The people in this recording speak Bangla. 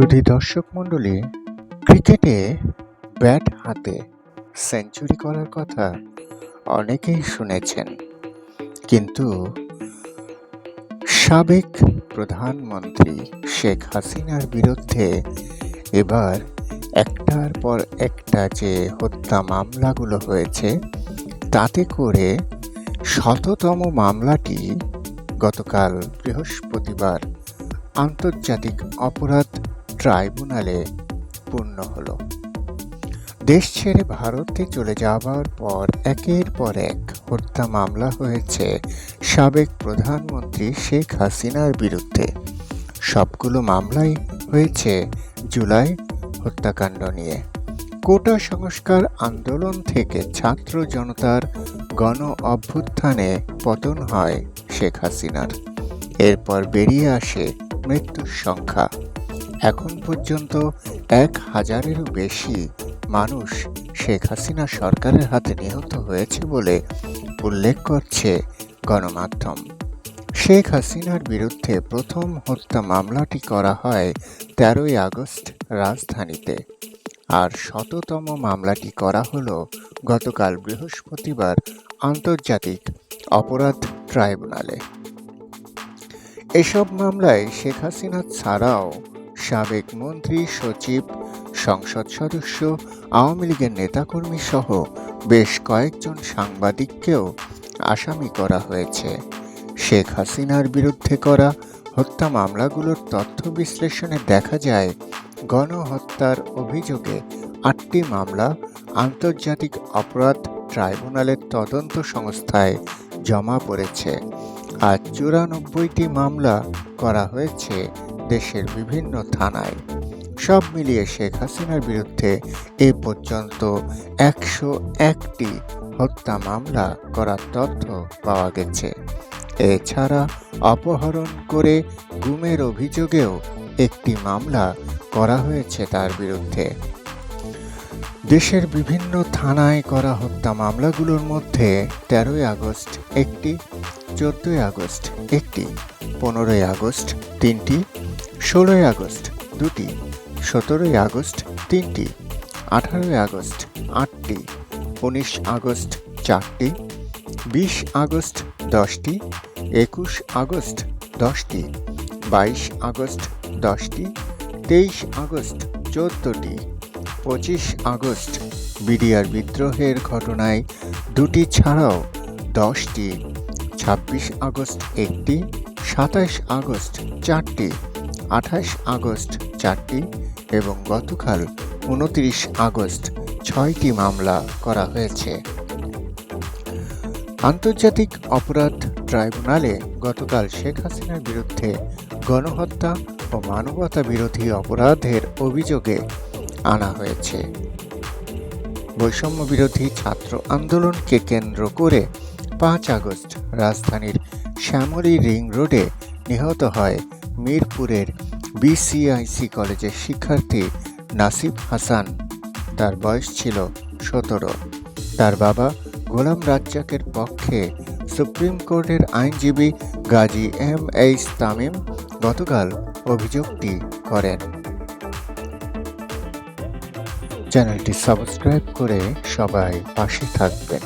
সুধী দর্শক মণ্ডলী, ক্রিকেটে ব্যাট হাতে সেঞ্চুরি করার কথা অনেকেই শুনেছেন। কিন্তু সাবেক প্রধানমন্ত্রী শেখ হাসিনার বিরুদ্ধে এবার একটার পর একটা যে হত্যা মামলাগুলো হয়েছে, তাতে করে শততম মামলাটি গতকাল বৃহস্পতিবার আন্তর্জাতিক অপরাধ ট্রাইব্যুনালে পূর্ণ হলো। দেশ ছেড়ে ভারতে চলে যাবার পর একের পর এক হত্যা মামলা হয়েছে সাবেক প্রধানমন্ত্রী শেখ হাসিনার বিরুদ্ধে। সবগুলো মামলাই হয়েছে জুলাই হত্যাকাণ্ড নিয়ে। কোটা সংস্কার আন্দোলন থেকে ছাত্র জনতার গণ অভ্যুত্থানে পতন হয় শেখ হাসিনার। এরপর বেরিয়ে আসে মৃত্যুর সংখ্যা। এখন পর্যন্ত এক হাজারেরও বেশি মানুষ শেখ হাসিনা সরকারের হাতে নিহত হয়েছে বলে উল্লেখ করছে গণমাধ্যম। শেখ হাসিনার বিরুদ্ধে প্রথম হত্যা মামলাটি করা হয় তেরোই আগস্ট রাজধানীতে। আর শততম মামলাটি করা হলো গতকাল বৃহস্পতিবার আন্তর্জাতিক অপরাধ ট্রাইব্যুনালে। এসব মামলায় শেখ হাসিনা ছাড়াও সাবেক মন্ত্রী, সচিব, সংসদ সদস্য, আওয়ামী লীগের নেতাকর্মী সহ বেশ কয়েকজন সাংবাদিককেও আসামি করা হয়েছে। শেখ হাসিনার বিরুদ্ধে করা হত্যা মামলাগুলোর তথ্য বিশ্লেষণে দেখা যায়, গণহত্যার অভিযোগে আটটি মামলা আন্তর্জাতিক অপরাধ ট্রাইব্যুনালের তদন্ত সংস্থায় জমা পড়েছে। আর চুরানব্বইটি মামলা করা হয়েছে দেশের বিভিন্ন থানায়। সব মিলিয়ে শেখ হাসিনার বিরুদ্ধে এ পর্যন্ত একশো একটি হত্যা মামলা করার তথ্য পাওয়া গেছে। এছাড়া অপহরণ করে গুমের অভিযোগেও একটি মামলা করা হয়েছে তার বিরুদ্ধে। দেশের বিভিন্ন থানায় করা হত্যা মামলাগুলোর মধ্যে তেরোই আগস্ট একটি, চোদ্দই আগস্ট একটি, পনেরোই আগস্ট তিনটি ষোলোই আগস্ট দুটি, সতেরোই আগস্ট তিনটি, আঠারোই আগস্ট আটটি, উনিশ আগস্ট চারটি, বিশ আগস্ট দশটি, একুশ আগস্ট দশটি, বাইশ আগস্ট দশটি, তেইশ আগস্ট চোদ্দটি, পঁচিশ আগস্ট বিডিআর বিদ্রোহের ঘটনায় দুটি ছাড়াও দশটি, ছাব্বিশ আগস্ট একটি সাতাশ আগস্ট চারটি আঠাশ আগস্ট চারটি এবং গতকাল উনত্রিশ আগস্ট ছয়টি মামলা করা হয়েছে। আন্তর্জাতিক অপরাধ ট্রাইব্যুনালে গতকাল শেখ হাসিনার বিরুদ্ধে গণহত্যা ও মানবতা বিরোধী অপরাধের অভিযোগে আনা হয়েছে। বৈষম্য বিরোধী ছাত্র আন্দোলনকে কেন্দ্র করে পাঁচ আগস্ট রাজধানীর শ্যামলী রিং রোডে নিহত হয় মিরপুরের বিসিআইসি কলেজের শিক্ষার্থী নাসিব হাসান। তার বয়স ছিল সতেরো। তার বাবা গোলাম রাজ্জাকের পক্ষে সুপ্রিম কোর্টের আইনজীবী গাজী এম এইচ তামিম গতকাল অভিযোগটি করেন। চ্যানেলটি সাবস্ক্রাইব করে সবাই পাশে থাকবেন।